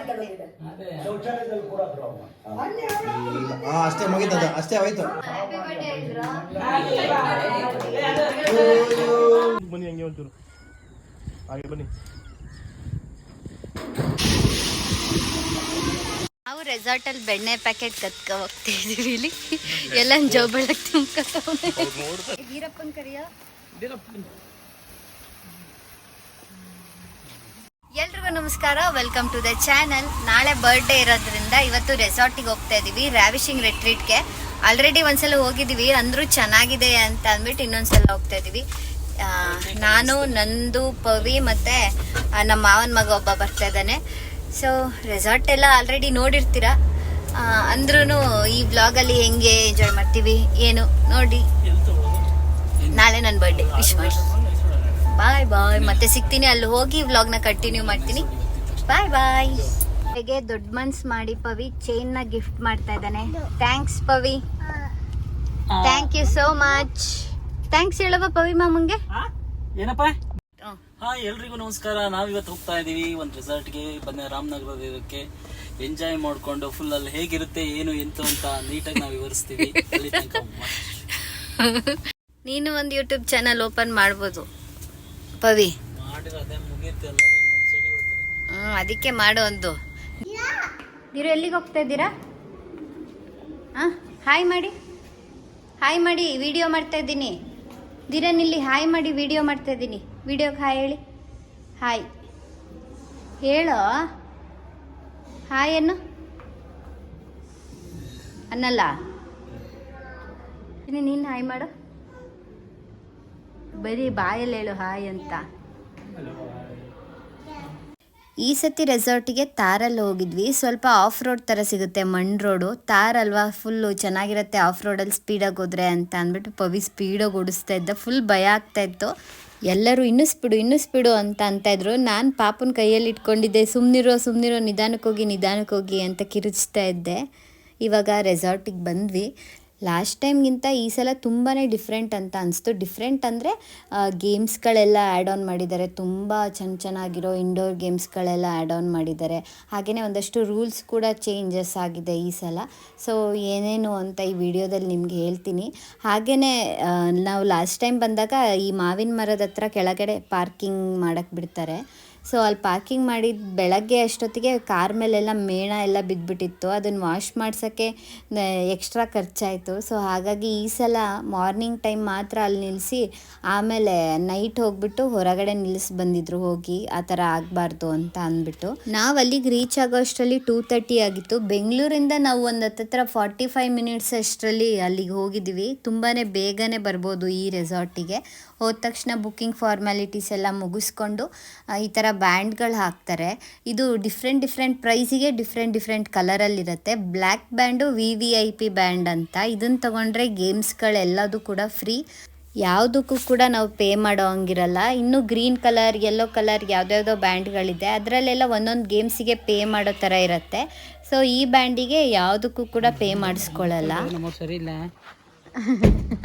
ಮಾತಾಡೋದಿದೆ. ಶೌಚಾಲಯದಲ್ಲಿ ಕೂಡ ಹಾ ಅಷ್ಟೇ ಮುಗಿತದ. ಅಷ್ಟೇ ಆಯ್ತು ಬನ್ನಿ ಹಂಗೆ ಒಂಚೂರು ಹಾಗೆ ಬನ್ನಿ. ನಾವು ರೆಸಾರ್ಟ್ ಅಲ್ಲಿ ಬೆಣ್ಣೆ ಪ್ಯಾಕೆಟ್ ಕತ್ಕ ಹೋಗ್ತಾ ಇದೀವಿ ಇಲ್ಲಿ. ಎಲ್ಲ ಜೋಬಳಕ್ ತುಂಬ್ಕೊತವ್ನೆ ವೀರಪ್ಪನ್ ಕರಿಯ? ಎಲ್ರಿಗೂ ನಮಸ್ಕಾರ. ವೆಲ್ಕಮ್ ಟು ದ ಚಾನಲ್ ನಾಳೆ ಬರ್ಡೇ ಇರೋದ್ರಿಂದ ಇವತ್ತು ರೆಸಾರ್ಟಿಗೆ ಹೋಗ್ತಾ ಇದೀವಿ ರ್ಯಾವಿಶಿಂಗ್ ರೆಟ್ರೀಟ್ಗೆ ಆಲ್ರೆಡಿ ಒಂದ್ಸಲ ಹೋಗಿದೀವಿ, ಅಂದರೂ ಚೆನ್ನಾಗಿದೆ ಅಂತ ಅಂದ್ಬಿಟ್ಟು ಇನ್ನೊಂದ್ಸಲ ಹೋಗ್ತಾ ಇದೀವಿ. ನಾನು, ನಂದು, ಪವಿ ಮತ್ತೆ ನಮ್ಮ ಮಾವನ ಮಗ ಒಬ್ಬ ಬರ್ತಾ ಇದ್ದಾನೆ. ಸೊ ರೆಸಾರ್ಟ್ ಎಲ್ಲ ಆಲ್ರೆಡಿ ನೋಡಿರ್ತೀರ? ಅಂದ್ರೂ ಈ ವ್ಲಾಗಲ್ಲಿ ಹೆಂಗೆ ಎಂಜಾಯ್ ಮಾಡ್ತೀವಿ, ಏನು? ನೋಡಿ. ನಾಳೆ ನನ್ನ ಬರ್ಡೇ ವಿಶ್ ಮಾಡಿ. ಬಾಯ್ ಬಾಯ್ ಮತ್ತೆ ಸಿಗ್ತೀನಿ ಅಲ್ಲಿ ಹೋಗಿ ವ್ಲಾಗ್ನ ಕಂಟಿನ್ಯೂ ಮಾಡ್ತೀನಿ. ಬಾಯ್ ಬಾಯ್ ಹೇಗೆ ದೊಡ್ಡ ಮನ್ಸ್ ಮಾಡಿ ಪವಿ ಚೈನ್ನ ಗಿಫ್ಟ್ ಮಾಡ್ತಾ ಇದ್ದಾನೆ. Thanks Pavi. Thank you so much thanks ಹೇಳವ Pavi ಮಾಮಂಗೆ. ಏನಪ್ಪ. ಹಾ. ಎಲ್ರಿಗೂ ನಮಸ್ಕಾರ. ನಾವಿವತ್ತು ಹೋಗ್ತಾ ಇದೀವಿ ಒಂದು ರೆಸಾರ್ಟ್ಗೆ ಬಂದ ರಾಮನಗರದ ಇದಕ್ಕೆ ಎಂಜಾಯ್ ಮಾಡ್ಕೊಂಡು ಫುಲ್ ಅಲ್ಲಿ ಹೇಗಿರುತ್ತೆ ಏನು ಎಂತ ಅಂತ ನೀಟಾಗಿ ನಾವು ವಿವರಿಸ್ತೀವಿ. ನೀನು ಒಂದು ಯೂಟ್ಯೂಬ್ ಚಾನಲ್ ಓಪನ್ ಮಾಡ್ಬೋದು. ಪವಿ. ಹ್ಮ್ ಅದಕ್ಕೆ ಮಾಡು ಒಂದು. ನೀವು ಎಲ್ಲಿಗೆ ಹೋಗ್ತಾ ಇದ್ದೀರಾ? ಹಾಯ್ ಮಾಡಿ. ಹಾಯ್ ಮಾಡಿ ವಿಡಿಯೋ ಮಾಡ್ತಾ ಇದ್ದೀನಿ. ಧೀರನ್ ಇಲ್ಲಿ ಹಾಯ್ ಮಾಡಿ ವಿಡಿಯೋ ಮಾಡ್ತಾ ಇದ್ದೀನಿ. ವಿಡಿಯೋಗೆ ಹಾಯ್ ಹೇಳಿ. ಹಾಯ್. ಹೇಳೋ? ಹಾಯ್ ಏನು ಅನ್ನಲ್ಲ. ನೀನು ಹಾಯ್ ಮಾಡು. ಬರೀ ಬಾಯಲ್ಲಿ ಹೇಳು ಹಾಯ್ ಅಂತ. ಈ ಸತಿ ರೆಸಾರ್ಟಿಗೆ ತಾರಲ್ಲಿ ಹೋಗಿದ್ವಿ. ಸ್ವಲ್ಪ ಆಫ್ ರೋಡ್ ಥರ ಸಿಗುತ್ತೆ, ಮಣ್ ರೋಡು. ತಾರ್ ಅಲ್ವಾ? ಫುಲ್ಲು ಚೆನ್ನಾಗಿರುತ್ತೆ ಆಫ್ ರೋಡಲ್ಲಿ ಸ್ಪೀಡಾಗಿ ಹೋದ್ರೆ ಅಂತ ಅಂದ್ಬಿಟ್ಟು ಪವಿ ಸ್ಪೀಡಾಗಿ ಓಡಿಸ್ತಾ ಇದ್ದ. ಫುಲ್ ಭಯ ಆಗ್ತಾ ಇತ್ತು. ಎಲ್ಲರೂ ಇನ್ನೂ ಸ್ಪೀಡು ಇನ್ನೂ ಸ್ಪೀಡು ಅಂತ ಅಂತ ಇದ್ರು. ನಾನು ಪಾಪನ ಕೈಯಲ್ಲಿ ಇಟ್ಕೊಂಡಿದ್ದೆ ಸುಮ್ಮನಿರೋ ಸುಮ್ಮನಿರೋ ನಿಧಾನಕ್ಕೆ ಹೋಗಿ ನಿಧಾನಕ್ಕೆ ಹೋಗಿ ಅಂತ ಕಿರುಚ್ತಾ ಇದ್ದೆ. ಇವಾಗ ರೆಸಾರ್ಟಿಗೆ ಬಂದ್ವಿ. ಲಾಸ್ಟ್ ಟೈಮ್ಗಿಂತ ಈ ಸಲ ತುಂಬಾ ಡಿಫ್ರೆಂಟ್ ಅಂತ ಅನಿಸ್ತು. ಡಿಫ್ರೆಂಟ್ ಅಂದರೆ ಗೇಮ್ಸ್ಗಳೆಲ್ಲ ಆ್ಯಡ್ ಆನ್ ಮಾಡಿದ್ದಾರೆ. ತುಂಬ ಚೆನ್ನ ಚೆನ್ನಾಗಿರೋ ಇಂಡೋರ್ ಗೇಮ್ಸ್ಗಳೆಲ್ಲ ಆ್ಯಡ್ ಆನ್ ಮಾಡಿದ್ದಾರೆ. ಹಾಗೆಯೇ ಒಂದಷ್ಟು ರೂಲ್ಸ್ ಕೂಡ ಚೇಂಜಸ್ ಆಗಿದೆ ಈ ಸಲ. ಸೊ ಏನೇನು ಅಂತ ಈ ವಿಡಿಯೋದಲ್ಲಿ ನಿಮಗೆ ಹೇಳ್ತೀನಿ. ಹಾಗೆಯೇ ನಾವು ಲಾಸ್ಟ್ ಟೈಮ್ ಬಂದಾಗ ಈ ಮಾವಿನ ಮರದ ಹತ್ರ ಕೆಳಗಡೆ ಪಾರ್ಕಿಂಗ್ ಮಾಡೋಕ್ಕೆ ಬಿಡ್ತಾರೆ. ಸೊ ಅಲ್ಲಿ ಪಾರ್ಕಿಂಗ್ ಮಾಡಿದ ಬೆಳಗ್ಗೆ ಅಷ್ಟೊತ್ತಿಗೆ ಕಾರ್ ಮೇಲೆಲ್ಲ ಮೇಣ ಎಲ್ಲ ಬಿದ್ದುಬಿಟ್ಟಿತ್ತು ಅದನ್ನು ವಾಶ್ ಮಾಡ್ಸೋಕ್ಕೆ ಎಕ್ಸ್ಟ್ರಾ ಖರ್ಚಾಯಿತು. ಸೊ ಹಾಗಾಗಿ ಈ ಸಲ ಮಾರ್ನಿಂಗ್ ಟೈಮ್ ಮಾತ್ರ ಅಲ್ಲಿ ನಿಲ್ಲಿಸಿ ಆಮೇಲೆ ನೈಟ್ ಹೋಗ್ಬಿಟ್ಟು ಹೊರಗಡೆ ನಿಲ್ಲಿಸಿ ಬಂದಿದ್ರು ಹೋಗಿ. ಆ ಥರ ಆಗಬಾರ್ದು ಅಂತ ಅಂದ್ಬಿಟ್ಟು. ನಾವು ಅಲ್ಲಿಗೆ ರೀಚ್ ಆಗೋ ಅಷ್ಟರಲ್ಲಿ ಟೂ ತರ್ಟಿ ಆಗಿತ್ತು. ಬೆಂಗಳೂರಿಂದ ನಾವು ಒಂದು ಹತ್ತತ್ರ ಫಾರ್ಟಿ ಫೈವ್ ಮಿನಿಟ್ಸ್ ಅಷ್ಟರಲ್ಲಿ ಅಲ್ಲಿಗೆ ಹೋಗಿದ್ದೀವಿ ತುಂಬಾ ಬೇಗನೆ ಬರ್ಬೋದು ಈ ರೆಸಾರ್ಟಿಗೆ ಹೋದ ತಕ್ಷಣ ಬುಕ್ಕಿಂಗ್ ಫಾರ್ಮ್ಯಾಲಿಟೀಸ್ ಎಲ್ಲ ಮುಗಿಸ್ಕೊಂಡು ಈ ಥರ ಬ್ಯಾಂಡ್ಗಳು ಹಾಕ್ತಾರೆ. ಇದು ಡಿಫ್ರೆಂಟ್ ಡಿಫ್ರೆಂಟ್ ಪ್ರೈಸಿಗೆ different different ಕಲರಲ್ಲಿರುತ್ತೆ black band V V I P band ಅಂತ. ಇದನ್ನು ತೊಗೊಂಡ್ರೆ ಗೇಮ್ಸ್ಗಳೆಲ್ಲದೂ ಕೂಡ ಫ್ರೀ ಯಾವುದಕ್ಕೂ ಕೂಡ ನಾವು ಪೇ ಮಾಡೋ ಹಂಗಿರಲ್ಲ. ಇನ್ನು ಗ್ರೀನ್ ಕಲರ್ ಯೆಲ್ಲೋ ಕಲರ್ ಯಾವುದ್ಯಾವುದೋ ಬ್ಯಾಂಡ್ಗಳಿದೆ. ಅದರಲ್ಲೆಲ್ಲ ಒಂದೊಂದು ಗೇಮ್ಸಿಗೆ ಪೇ ಮಾಡೋ ಥರ ಇರುತ್ತೆ. ಸೊ ಈ ಬ್ಯಾಂಡಿಗೆ ಯಾವುದಕ್ಕೂ ಕೂಡ ಪೇ ಮಾಡಿಸ್ಕೊಳ್ಳಲ್ಲ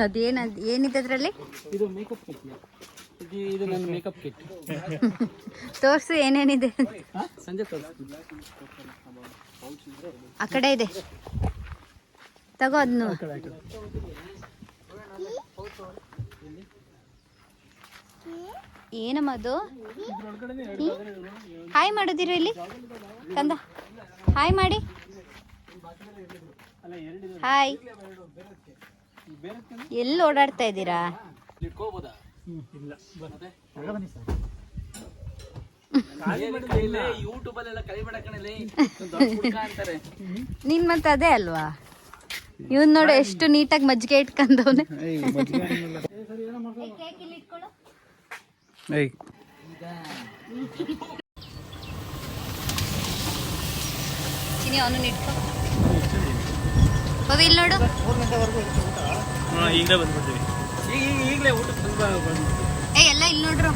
ಅದೇನ ಏನಿದೆ ಅದರಲ್ಲಿ ಇದು ಮೇಕಪ್ ಕಿಟ್ ಇದು ಇದು ನನ್ನ ಮೇಕಪ್ ಕಿಟ್ ತೋರಿಸು ಏನೇನಿದೆ ಸಂಜೆ ತೋರಿಸ್ತೀನಿ. ಆ ಕಡೆ ಇದೆ. ತಗೋ ಅದನ್ನು ಏನಮ್ಮ ಅದು? ಹಾಯ್ ಮಾಡಿದಿರ ಇಲ್ಲಿ? ಕಂದ. ಹಾಯ್ ಮಾಡಿ. ಹಾಯ್ ಎಲ್ಲಿ ಓಡಾಡ್ತಾ ಇದ್ದೀರಾ? ನಿನ್ ಮತ್ತೆ ಅದೇ ಅಲ್ವಾ? ಇವನ್ ನೋಡು ಎಷ್ಟು ನೀಟಾಗಿ ಮಜ್ಜಿಗೆ ಇಟ್ಕೊಂಡವನೆ ಅವನು ಇಟ್ಕೊ. ಇಲ್ಲಿ ನೋಡು. ಈಗಲೇ ಬಂದ್ಬಿಡ್ತೀವಿ. ಈಗ ಈಗ ಈಗಲೇ ಊಟಕ್ಕೆ ಸ್ವಲ್ಪ ಏ ಎಲ್ಲ ಇಲ್ಲಿ ನೋಡ್ರು.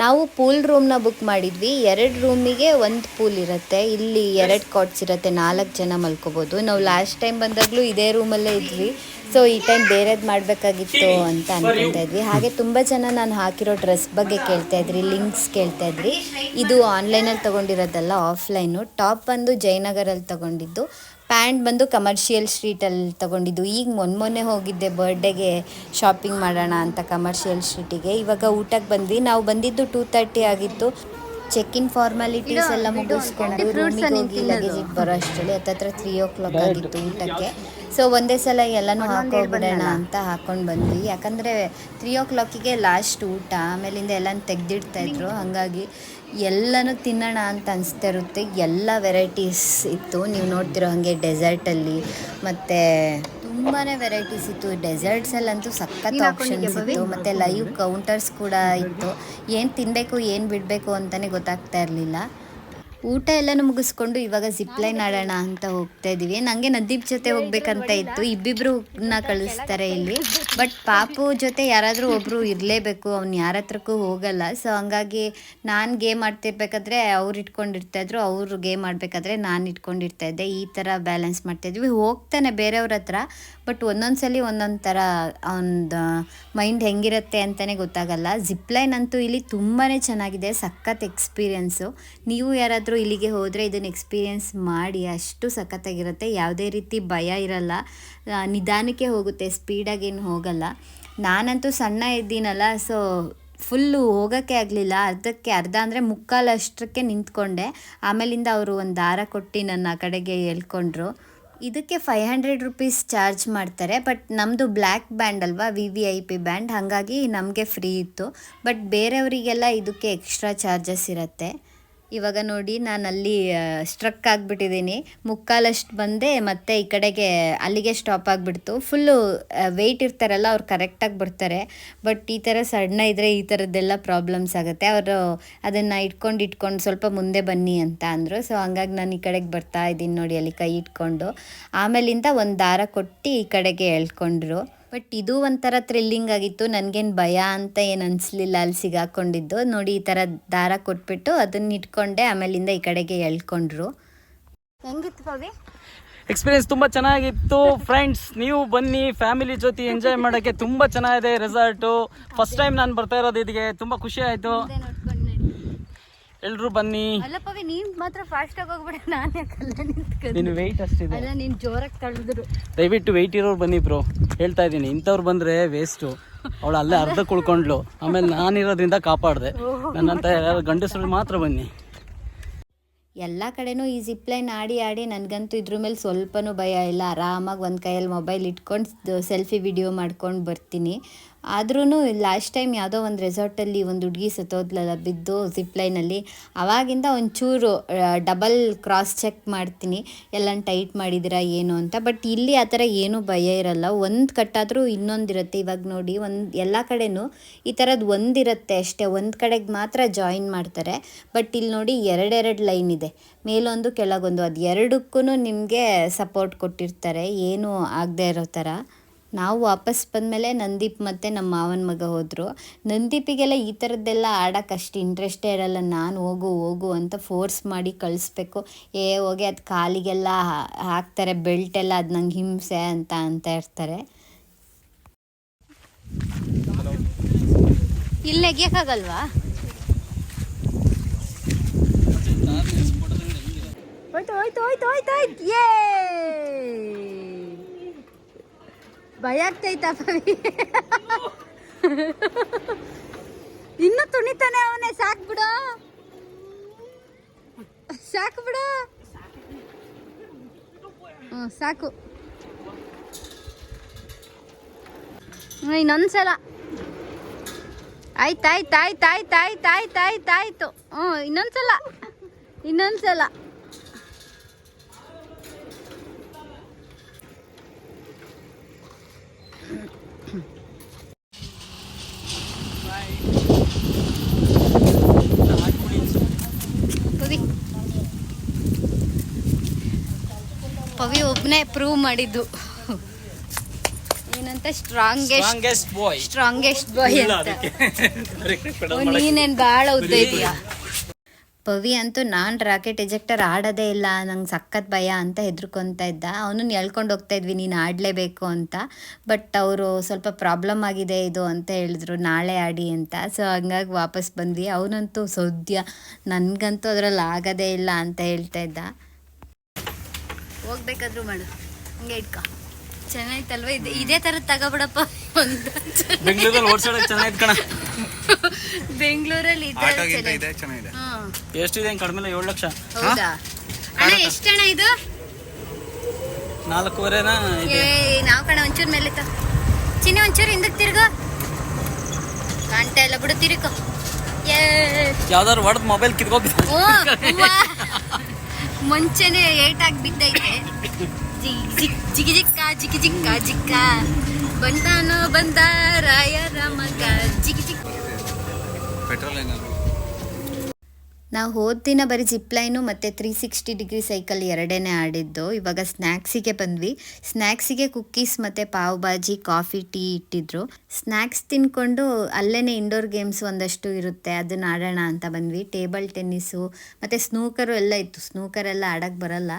ನಾವು ಪೂಲ್ ರೂಮ್ನ ಬುಕ್ ಮಾಡಿದ್ವಿ. ಎರಡು ರೂಮಿಗೆ ಒಂದು ಪೂಲ್ ಇರುತ್ತೆ. ಇಲ್ಲಿ ಎರಡು ಕಾಟ್ಸ್ ಇರುತ್ತೆ. ನಾಲ್ಕು ಜನ ಮಲ್ಕೋಬೋದು. ನಾವು ಲಾಸ್ಟ್ ಟೈಮ್ ಬಂದಾಗಲೂ ಇದೇ ರೂಮಲ್ಲೇ ಇದ್ವಿ. ಸೊ ಈ ಟೈಮ್ ಬೇರೆದು ಮಾಡಬೇಕಾಗಿತ್ತು ಅಂತ ಅನ್ಕೊತಾ ಇದ್ವಿ. ಹಾಗೆ ತುಂಬ ಜನ ನಾನು ಹಾಕಿರೋ ಡ್ರೆಸ್ ಬಗ್ಗೆ ಕೇಳ್ತಾ ಇದ್ರಿ ಲಿಂಕ್ಸ್ ಕೇಳ್ತಾ ಇದ್ರಿ. ಇದು ಆನ್ಲೈನಲ್ಲಿ ತೊಗೊಂಡಿರೋದಲ್ಲ ಆಫ್ಲೈನು ಟಾಪ್ ಬಂದು ಜಯನಗರಲ್ಲಿ ತೊಗೊಂಡಿದ್ದು. ಪ್ಯಾಂಟ್ ಬಂದು ಕಮರ್ಷಿಯಲ್ ಸ್ಟ್ರೀಟಲ್ಲಿ ತೊಗೊಂಡಿದ್ದು. ಈಗ ಮೊನ್ನೆ ಮೊನ್ನೆ ಹೋಗಿದ್ದೆ ಬರ್ಡೇಗೆ ಶಾಪಿಂಗ್ ಮಾಡೋಣ ಅಂತ ಕಮರ್ಷಿಯಲ್ ಸ್ಟ್ರೀಟಿಗೆ ಇವಾಗ ಊಟಕ್ಕೆ ಬಂದ್ವಿ. ನಾವು ಬಂದಿದ್ದು ಟೂ ತರ್ಟಿ ಆಗಿತ್ತು. ಚೆಕ್ ಇನ್ ಫಾರ್ಮಾಲಿಟೀಸ್ ಎಲ್ಲ ಮುಗಿಸ್ಕೊಂಡು ರೂಮಿಗೆ ಹೋಗಿ ಲಗೇಜ್ ಇಟ್ಟು ಬರೋ ಅಷ್ಟರಲ್ಲಿ ಹತ್ತತ್ರ ತ್ರೀ ಓ ಕ್ಲಾಕ್ ಆಗಿತ್ತು ಊಟಕ್ಕೆ. ಸೊ ಒಂದೇ ಸಲ ಎಲ್ಲನೂ ಹಾಕೋಗ್ಬಿಡೋಣ ಅಂತ ಹಾಕೊಂಡು ಬಂದ್ವಿ. ಯಾಕಂದರೆ ತ್ರೀ ಓ ಕ್ಲಾಕಿಗೆ ಲಾಸ್ಟ್ ಊಟ ಆಮೇಲಿಂದ ಎಲ್ಲನೂ ತೆಗ್ದಿಡ್ತಾ ಇದ್ರು. ಹಾಗಾಗಿ ಎಲ್ಲನೂ ತಿನ್ನೋಣ ಅಂತ ಅನಿಸ್ತಾ ಇರುತ್ತೆ. ಎಲ್ಲ ವೆರೈಟೀಸ್ ಇತ್ತು. ನೀವು ನೋಡ್ತಿರೋ ಹಾಗೆ ಡೆಸರ್ಟಲ್ಲಿ ಮತ್ತು ತುಂಬಾ ವೆರೈಟೀಸ್ ಇತ್ತು. ಡೆಸರ್ಟ್ಸಲ್ಲಂತೂ ಸಖತ್ ಆಪ್ಷನ್ಸ್ ಇತ್ತು. ಮತ್ತೆ ಲೈವ್ ಕೌಂಟರ್ಸ್ ಕೂಡ ಇತ್ತು. ಏನು ತಿನ್ಬೇಕು ಏನು ಬಿಡ್ಬೇಕು ಅಂತಾನೆ ಗೊತ್ತಾಗ್ತಾ ಇರಲಿಲ್ಲ. ಊಟ ಎಲ್ಲನೂ ಮುಗಿಸ್ಕೊಂಡು ಇವಾಗ ಜಿಪ್ ಲೈನ್ ಆಡೋಣ ಅಂತ ಹೋಗ್ತಾ ಇದ್ದೀವಿ ನನಗೆ ನದೀಪ್ ಜೊತೆ ಹೋಗ್ಬೇಕಂತ ಇತ್ತು. ಇಬ್ಬಿಬ್ರನ್ನ ಕಳಿಸ್ತಾರೆ ಇಲ್ಲಿ. ಬಟ್ ಪಾಪು ಜೊತೆ ಯಾರಾದರೂ ಒಬ್ಬರು ಇರಲೇಬೇಕು. ಅವ್ನು ಯಾರ ಹತ್ರಕ್ಕೂ ಹೋಗಲ್ಲ. ಸೊ ಹಂಗಾಗಿ ನಾನು ಗೇಮ್ ಆಡ್ತಿರ್ಬೇಕಾದ್ರೆ ಅವ್ರು ಇಟ್ಕೊಂಡಿರ್ತಾ ಇದ್ರು. ಅವರು ಗೇಮ್ ಆಡಬೇಕಾದ್ರೆ ನಾನು ಇಟ್ಕೊಂಡಿರ್ತಾ ಇದ್ದೆ. ಈ ಥರ ಬ್ಯಾಲೆನ್ಸ್ ಮಾಡ್ತಾಯಿದ್ವಿ ಹೋಗ್ತಾನೆ ಬೇರೆಯವ್ರ ಹತ್ರ. ಬಟ್ ಒಂದೊಂದು ಸಲ ಒಂದೊಂದು ಥರ ಅವನದು ಮೈಂಡ್ ಹೆಂಗಿರುತ್ತೆ ಅಂತಲೇ ಗೊತ್ತಾಗಲ್ಲ. ಜಿಪ್ ಲೈನ್ ಅಂತೂ ಇಲ್ಲಿ ತುಂಬಾ ಚೆನ್ನಾಗಿದೆ. ಸಖತ್ ಎಕ್ಸ್ಪೀರಿಯೆನ್ಸು ನೀವು ಯಾರಾದರೂ ಇಲ್ಲಿಗೆ ಹೋದರೆ ಇದನ್ನು ಎಕ್ಸ್ಪೀರಿಯೆನ್ಸ್ ಮಾಡಿ, ಅಷ್ಟು ಸಖತ್ತಾಗಿರುತ್ತೆ. ಯಾವುದೇ ರೀತಿ ಭಯ ಇರಲ್ಲ. ನಿಧಾನಕ್ಕೆ ಹೋಗುತ್ತೆ ಸ್ಪೀಡಾಗೇನು ಹೋಗಲ್ಲ. ನಾನಂತೂ ಸಣ್ಣ ಇದ್ದೀನಲ್ಲ ಸೊ ಫುಲ್ಲು ಹೋಗೋಕ್ಕೆ ಆಗಲಿಲ್ಲ. ಅರ್ಧಕ್ಕೆ, ಅರ್ಧ ಅಂದರೆ ಮುಕ್ಕಾಲಷ್ಟಕ್ಕೆ ನಿಂತ್ಕೊಂಡೆ. ಆಮೇಲಿಂದ ಅವರು ಒಂದು ದಾರ ಕೊಟ್ಟು ನನ್ನ ಕಡೆಗೆ ಹೇಳ್ಕೊಂಡ್ರು. ಇದಕ್ಕೆ ಫೈವ್ ಹಂಡ್ರೆಡ್ ರುಪೀಸ್ ಚಾರ್ಜ್ ಮಾಡ್ತಾರೆ ಬಟ್ ನಮ್ಮದು ಬ್ಲ್ಯಾಕ್ ಬ್ಯಾಂಡ್ ಅಲ್ವಾ V V I P band ಹಾಗಾಗಿ ನಮಗೆ ಫ್ರೀ ಇತ್ತು. ಬಟ್ ಬೇರೆಯವರಿಗೆಲ್ಲ ಇದಕ್ಕೆ ಎಕ್ಸ್ಟ್ರಾ ಚಾರ್ಜಸ್ ಇರುತ್ತೆ. ಇವಾಗ ನೋಡಿ ನಾನು ಅಲ್ಲಿ ಸ್ಟ್ರಕ್ ಆಗಿಬಿಟ್ಟಿದ್ದೀನಿ. ಮುಕ್ಕಾಲಷ್ಟು ಬಂದೆ ಮತ್ತೆ ಈ ಕಡೆಗೆ ಅಲ್ಲಿಗೆ ಸ್ಟಾಪ್ ಆಗಿಬಿಡ್ತು. ಫುಲ್ಲು ವೆಯ್ಟ್ ಇರ್ತಾರಲ್ಲ ಅವ್ರು ಕರೆಕ್ಟಾಗಿ ಬರ್ತಾರೆ. ಬಟ್ ಈ ಥರ ಸಣ್ಣ ಇದ್ದರೆ ಈ ಥರದ್ದೆಲ್ಲ ಪ್ರಾಬ್ಲಮ್ಸ್ ಆಗುತ್ತೆ. ಅವರು ಅದನ್ನು ಇಟ್ಕೊಂಡು ಇಟ್ಕೊಂಡು ಸ್ವಲ್ಪ ಮುಂದೆ ಬನ್ನಿ ಅಂತ ಅಂದರು. ಸೊ ಹಂಗಾಗಿ ನಾನು ಈ ಕಡೆಗೆ ಬರ್ತಾ ಇದ್ದೀನಿ ನೋಡಿ ಅಲ್ಲಿ ಕೈ ಇಟ್ಕೊಂಡು. ಆಮೇಲಿಂದ ಒಂದು ದಾರ ಕೊಟ್ಟು ಈ ಕಡೆಗೆ ಎಳ್ಕೊಂಡ್ರು. ಬಟ್ ಇದು ಒಂಥರ ಥ್ರಿಲ್ಲಿಂಗ್ ಆಗಿತ್ತು. ನನಗೇನು ಭಯ ಅಂತ ಏನು ಅನಿಸ್ಲಿಲ್ಲ ಅಲ್ಲಿ ಸಿಗಾಕೊಂಡಿದ್ದು. ನೋಡಿ ಈ ಥರ ದಾರ ಕೊಟ್ಬಿಟ್ಟು ಅದನ್ನ ಇಟ್ಕೊಂಡೆ ಆಮೇಲಿಂದ ಈ ಕಡೆಗೆ ಎಳ್ಕೊಂಡ್ರು. ಹೆಂಗಿತ್ತು ಪವಿ ಎಕ್ಸ್ಪೀರಿಯನ್ಸ್ ತುಂಬ ಚೆನ್ನಾಗಿತ್ತು. ಫ್ರೆಂಡ್ಸ್ ನೀವು ಬನ್ನಿ ಫ್ಯಾಮಿಲಿ ಜೊತೆ ಎಂಜಾಯ್ ಮಾಡೋಕ್ಕೆ ತುಂಬ ಚೆನ್ನಾಗಿದೆ ರೆಸಾರ್ಟು ಫಸ್ಟ್ ಟೈಮ್ ನಾನು ಬರ್ತಾ ಇರೋದು ಇದಕ್ಕೆ ತುಂಬ ಖುಷಿ ಆಯ್ತು. ಎಲ್ರು ಬನ್ನಿ. ಅಲ್ಲ ಪವಿ ನೀನ್ ಮಾತ್ರ ಫಾಸ್ಟ್ ಆಗಿ ಹೋಗ್ಬಿಡ. ನಾನು ಯಾಕಲ್ಲ ನಿಂತ್ಕೊಂಡು ನಿನ್ನ ವೆಯ್ಟ್ ಅಷ್ಟಿದೆ. ಅಲ್ಲ ನೀನ್ ಜೋರಾಗಿ ತಳ್ಳಿದ್ರು ದಯವಿಟ್ಟು ವೆಯ್ಟ್ ಇರೋರು ಬನ್ನಿ ಬ್ರೋ ಹೇಳ್ತಾ ಇದ್ದೀನಿ ಇಂಥವ್ರು ಬಂದ್ರೆ ವೇಸ್ಟು ಅವಳು ಅಲ್ಲೇ ಅರ್ಧ ಕುಳ್ಕೊಂಡ್ಲು ಆಮೇಲೆ ನಾನಿರೋದ್ರಿಂದ ಕಾಪಾಡಿದೆ. ನನ್ನಂತ ಯಾರು ಗಂಡಸರು ಮಾತ್ರ ಬನ್ನಿ. ಎಲ್ಲ ಕಡೆನೂ ಈ ಜಿಪ್ ಲೈನ್ ಆಡಿ ಆಡಿ ನನಗಂತೂ ಇದ್ರ ಮೇಲೆ ಸ್ವಲ್ಪನೂ ಭಯ ಇಲ್ಲ. ಆರಾಮಾಗಿ ಒಂದು ಕೈಯಲ್ಲಿ ಮೊಬೈಲ್ ಇಟ್ಕೊಂಡು ಸೆಲ್ಫಿ ವಿಡಿಯೋ ಮಾಡ್ಕೊಂಡು ಬರ್ತೀನಿ. ಆದ್ರೂ ಲಾಸ್ಟ್ ಟೈಮ್ ಯಾವುದೋ ಒಂದು ರೆಸಾರ್ಟಲ್ಲಿ ಒಂದು ಹುಡುಗಿ ಸತ್ತೋದ್ಲಲ್ಲ ಬಿದ್ದು ಜಿಪ್ ಲೈನಲ್ಲಿ ಅವಾಗಿಂದ ಒಂಚೂರು ಡಬಲ್ ಕ್ರಾಸ್ ಚೆಕ್ ಮಾಡ್ತೀನಿ ಎಲ್ಲ ಟೈಟ್ ಮಾಡಿದ್ದೀರಾ ಏನು ಅಂತ. ಬಟ್ ಇಲ್ಲಿ ಆ ಥರ ಏನೂ ಭಯ ಇರಲ್ಲ. ಒಂದು ಕಟ್ಟಾದರೂ ಇನ್ನೊಂದಿರುತ್ತೆ ಇವಾಗ ನೋಡಿ ಒಂದು, ಎಲ್ಲ ಕಡೆನೂ ಈ ಥರದ್ದು ಒಂದಿರುತ್ತೆ ಅಷ್ಟೇ. ಒಂದು ಕಡೆಗೆ ಮಾತ್ರ ಜಾಯಿನ್ ಮಾಡ್ತಾರೆ. ಬಟ್ ಇಲ್ಲಿ ನೋಡಿ ಎರಡೆರಡು ಲೈನ್ ಇದೆ. ಮೇಲೊಂದು, ಕೆಳಗೊಂದು, ಅದು ಎರಡಕ್ಕೂ ನಿಮಗೆ ಸಪೋರ್ಟ್ ಕೊಟ್ಟಿರ್ತಾರೆ. ಏನೂ ಆಗದೆ ಇರೋ ಥರ. ನಾವು ವಾಪಸ್ ಬಂದಮೇಲೆ ನಂದೀಪ್ ಮತ್ತು ನಮ್ಮ ಮಾವನ ಮಗ ಹೋದರು. ನಂದೀಪಿಗೆಲ್ಲ ಈ ಥರದ್ದೆಲ್ಲ ಆಡೋಕೆ ಅಷ್ಟು ಇಂಟ್ರೆಸ್ಟೇ ಇರಲ್ಲ. ನಾನು ಹೋಗು ಹೋಗು ಅಂತ ಫೋರ್ಸ್ ಮಾಡಿ ಕಳಿಸ್ಬೇಕು. ಏ ಹೋಗಿ ಅದು ಕಾಲಿಗೆಲ್ಲ ಹಾಕ್ತಾರೆ ಬೆಲ್ಟ್ ಎಲ್ಲ ಅದು ನಂಗೆ ಹಿಂಸೆ ಅಂತ ಅಂತ ಇರ್ತಾರೆ. ಇಲ್ಲಿ ನೆಗಿಯೋಕ್ಕಾಗಲ್ವಾ? ಹೋಯ್ತು ಹೋಯ್ತು ಹೋಯ್ತು ಹೋಯ್ತು ಹೋಯ್ತು. ಯೇ ಭಯ ಆಗ್ತೈತ ಪವಿ? ಇನ್ನು ತುಣಿತಾನೆ ಅವನೇ, ಸಾಕ್ ಬಿಡು. ಸಾಕು ಬಿಡು. ಹ್ಞೂ ಸಾಕು. ಇನ್ನೊಂದ್ಸಲ. ಆಯ್ತಾಯ್ತಾಯ್ತಾಯ್ತಾಯ್ತಾಯ್ತಾಯ್ತಾಯ್ತು ಹ್ಞೂ ಇನ್ನೊಂದ್ಸಲ. ಇನ್ನೊಂದ್ಸಲ. ಪವಿ ಒಬ್ಬನೇ ಪ್ರೂವ್ ಮಾಡಿದ್ದು. ಏನಂತ? ಸ್ಟ್ರಾಂಗೆಸ್ಟ್ ಬಾಯ್ ಸ್ಟ್ರಾಂಗೆಸ್ಟ್ ಬಾಯ್ ಅಂತ. ನೀನೇನು ಬಹಳ ಉದ್ದ ಇದೀಯಾ ಪವಿ ಅಂತೂ ನಾನು ರಾಕೆಟ್ ಎಜೆಕ್ಟರ್ ಆಡೋದೇ ಇಲ್ಲ ನಂಗೆ ಸಖತ್ ಭಯ ಅಂತ ಹೆದರ್ಕೊತಾ ಇದ್ದ. ಅವನನ್ನು ಎಳ್ಕೊಂಡು ಹೋಗ್ತಾ ಇದ್ವಿ ನೀನು ಆಡಲೇಬೇಕು ಅಂತ. ಬಟ್ ಅವರು ಸ್ವಲ್ಪ ಪ್ರಾಬ್ಲಮ್ ಆಗಿದೆ ಇದು ಅಂತ ಹೇಳಿದ್ರು ನಾಳೆ ಆಡಿ ಅಂತ. ಸೊ ಹಂಗಾಗಿ ವಾಪಸ್ ಬಂದ್ವಿ. ಅವನಂತೂ ಸದ್ಯ ನನಗಂತೂ ಅದರಲ್ಲಿ ಆಗೋದೇ ಇಲ್ಲ ಅಂತ ಹೇಳ್ತಾ ಇದ್ದ. ಹೋಗ್ಬೇಕಾದ್ರೂ ಮಾಡು. ಹಂಗೆ ಇಟ್ಕೊ. ಚೆನ್ನಾಯ್ತಲ್ವ? ಇದೆ ಇದೇ ತರ ತಗೋಬಿಡಪ್ಪ. ಒಂದು ಬೆಂಗಳೂರಲ್ಲಿ ಚೆನ್ನಾಗಿತ್ತು ಕಣ ಬೆಂಗಳೂರಲ್ಲಿ ಇದೆ ಇದೆ ಚೆನ್ನಾಗಿದೆ. ಎಷ್ಟಿದೆ ಕಡಿಮೆ ಏಳು ಲಕ್ಷ. ಹೌದಾ? ಅಣ್ಣ ಹಣ ಇದು? ನಾಲ್ಕೂವರೆನಾ ಏ ನಾವು ಕಣ ಒಂಚೂರು ಮೇಲೆ ಚಿನ್ನ ಒಂಚೂರು ಹಿಂದಕ್ಕೆ ತಿರ್ಗೋ. ಕಾಣ್ತಾ ಇಲ್ಲ ಬಿಡು ತಿರುಗೋ ಏ. ಯಾವ್ದಾದ್ರು ಹೊಡೆದ್ ಮೊಬೈಲ್ ಕಿತ್ಕೋಬೇಕು. ಮುಂಚೆನೆ ಏಟಾಗಿ ಬಿದ್ದೈತೆ. ಜಿಗ್ ಜಿಕ್ಕ ಜಿಗಿ ಜಿಕ್ಕ ಜಿಕ್ಕ. ಬಂದಾನೋ ಬಂದ ರಾಯರ ಮಗ. ಜಿಗಿ ಜಿಕ್ಕ ಪೆಟ್ರೋಲ್ ಏನಾದ್ರು ನಾವು ಹೋದ ದಿನ ಬರೀ ಜಿಪ್ಲೈನು ಮತ್ತು ತ್ರೀ ಸಿಕ್ಸ್ಟಿ ಡಿಗ್ರಿ ಸೈಕಲ್ ಎರಡನೇ ಆಡಿದ್ದು. ಇವಾಗ ಸ್ನ್ಯಾಕ್ಸಿಗೆ ಬಂದ್ವಿ. ಸ್ನ್ಯಾಕ್ಸಿಗೆ ಕುಕ್ಕೀಸ್ ಮತ್ತು ಪಾವ್ ಭಾಜಿ ಕಾಫಿ ಟೀ ಇಟ್ಟಿದ್ರು. ಸ್ನ್ಯಾಕ್ಸ್ ತಿನ್ಕೊಂಡು ಅಲ್ಲೇ ಇಂಡೋರ್ ಗೇಮ್ಸ್ ಒಂದಷ್ಟು ಇರುತ್ತೆ. ಅದನ್ನ ಆಡೋಣ ಅಂತ ಬಂದ್ವಿ. ಟೇಬಲ್ ಟೆನ್ನಿಸು ಮತ್ತು ಸ್ನೂಕರು ಎಲ್ಲ ಇತ್ತು. ಸ್ನೂಕರ್ ಎಲ್ಲ ಆಡೋಕ್ಕೆ ಬರಲ್ಲ.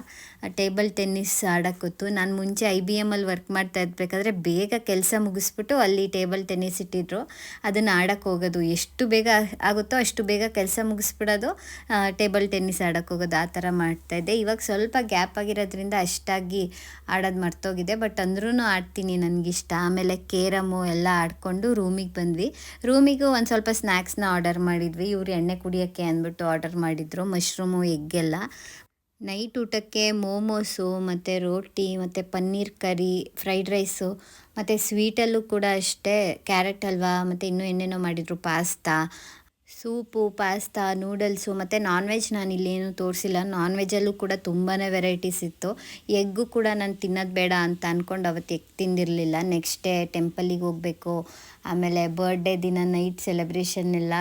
ಟೇಬಲ್ ಟೆನ್ನಿಸ್ ಆಡೋಕ್ಕೆ ಗೊತ್ತು ನಾನು ಮುಂಚೆ ಐ ಬಿ ಎಮಲ್ಲಿ ವರ್ಕ್ ಮಾಡ್ತಾ ಇರಬೇಕಾದ್ರೆ ಬೇಗ ಕೆಲಸ ಮುಗಿಸ್ಬಿಟ್ಟು ಅಲ್ಲಿ ಟೇಬಲ್ ಟೆನ್ನಿಸ್ ಇಟ್ಟಿದ್ರು. ಅದನ್ನು ಆಡೋಕ್ಕೆ ಹೋಗೋದು. ಎಷ್ಟು ಬೇಗ ಆಗುತ್ತೋ ಅಷ್ಟು ಬೇಗ ಕೆಲಸ ಮುಗಿಸ್ಬಿಡೋದು. ಟೇಬಲ್ ಟೆನ್ನಿಸ್ ಆಡೋಕ್ಕೆ ಹೋಗೋದು ಆ ಥರ ಮಾಡ್ತಾಯಿದ್ದೆ ಇವಾಗ ಸ್ವಲ್ಪ ಗ್ಯಾಪ್ ಆಗಿರೋದ್ರಿಂದ ಅಷ್ಟಾಗಿ ಆಡೋದು ಮರ್ತೋಗಿದೆ. ಬಟ್ ಅಂದ್ರೂ ಆಡ್ತೀನಿ, ನನಗಿಷ್ಟ. ಆಮೇಲೆ ಕೇರಮು ಎಲ್ಲ ಆಡಿಕೊಂಡು ರೂಮಿಗೆ ಬಂದ್ವಿ. ರೂಮಿಗೂ ಒಂದು ಸ್ವಲ್ಪ ಸ್ನ್ಯಾಕ್ಸ್ನ ಆರ್ಡರ್ ಮಾಡಿದ್ವಿ. ಇವ್ರು ಎಣ್ಣೆ ಕುಡಿಯೋಕ್ಕೆ ಅಂದ್ಬಿಟ್ಟು ಆರ್ಡರ್ ಮಾಡಿದ್ರು. ಮಶ್ರೂಮು ಎಗ್ಗೆಲ್ಲ ನೈಟ್ ಊಟಕ್ಕೆ ಮೋಮೋಸು, ಮತ್ತು ರೋಟಿ, ಮತ್ತು ಪನ್ನೀರ್ ಕರಿ, ಫ್ರೈಡ್ ರೈಸು, ಮತ್ತು ಸ್ವೀಟಲ್ಲೂ ಕೂಡ ಅಷ್ಟೇ. ಕ್ಯಾರೆಟ್ ಹಲ್ವಾ, ಮತ್ತು ಇನ್ನೂ ಏನೇನೋ ಮಾಡಿದರು, ಪಾಸ್ತಾ ಸೂಪು, ಪಾಸ್ತಾ, ನೂಡಲ್ಸು ಮತ್ತು ನಾನ್ ವೆಜ್ ನಾನು ಇಲ್ಲೇನು ತೋರಿಸಿಲ್ಲ. ನಾನ್ ವೆಜ್ಜಲ್ಲೂ ಕೂಡ ತುಂಬಾ ವೆರೈಟೀಸ್ ಇತ್ತು. ಎಗ್ಗು ಕೂಡ ನಾನು ತಿನ್ನೋದು ಬೇಡ ಅಂತ ಅಂದ್ಕೊಂಡು ಅವತ್ತು ಎಗ್ ತಿಂದಿರಲಿಲ್ಲ. ನೆಕ್ಸ್ಟ್ ಡೇ ಟೆಂಪಲಿಗೆ ಹೋಗಬೇಕು. ಆಮೇಲೆ ಬರ್ಡೇ ದಿನ ನೈಟ್ ಸೆಲೆಬ್ರೇಷನ್ ಎಲ್ಲ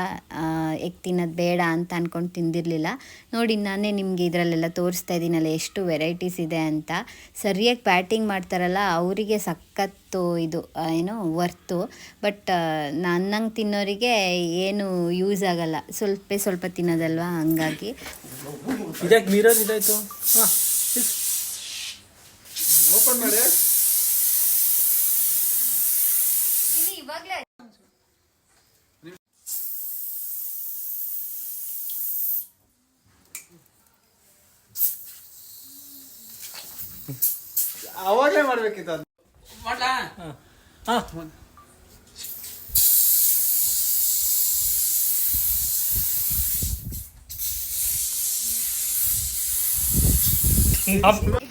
ಎಗ್ ತಿನ್ನೋದು ಬೇಡ ಅಂತ ಅಂದ್ಕೊಂಡು ತಿಂದಿರಲಿಲ್ಲ. ನೋಡಿ ನಾನೇ ನಿಮಗೆ ಇದರಲ್ಲೆಲ್ಲ ತೋರಿಸ್ತಾ ಇದ್ದೀನಲ್ಲ ಎಷ್ಟು ವೆರೈಟೀಸ್ ಇದೆ ಅಂತ. ಸರಿಯಾಗಿ ಬ್ಯಾಟಿಂಗ್ ಮಾಡ್ತಾರಲ್ಲ ಅವರಿಗೆ ಸಖತ್ತು ಇದು ಏನು ವರ್ತು ಬಟ್ ನನ್ನಂಗೆ ತಿನ್ನೋರಿಗೆ ಏನು ಯೂಸ್ ಆಗಲ್ಲ. ಸ್ವಲ್ಪ ಸ್ವಲ್ಪ ತಿನ್ನೋದಲ್ವಾ ಹಂಗಾಗಿ. ಓಪನ್ ಮಿರರ್ ಇದಾಯ್ತು ಓಪನ್ ಮಾಡಿ ಅವಾಗಲೇ ಮಾಡ್ಬೇಕಿತ್ತು ಅದು ಹಾ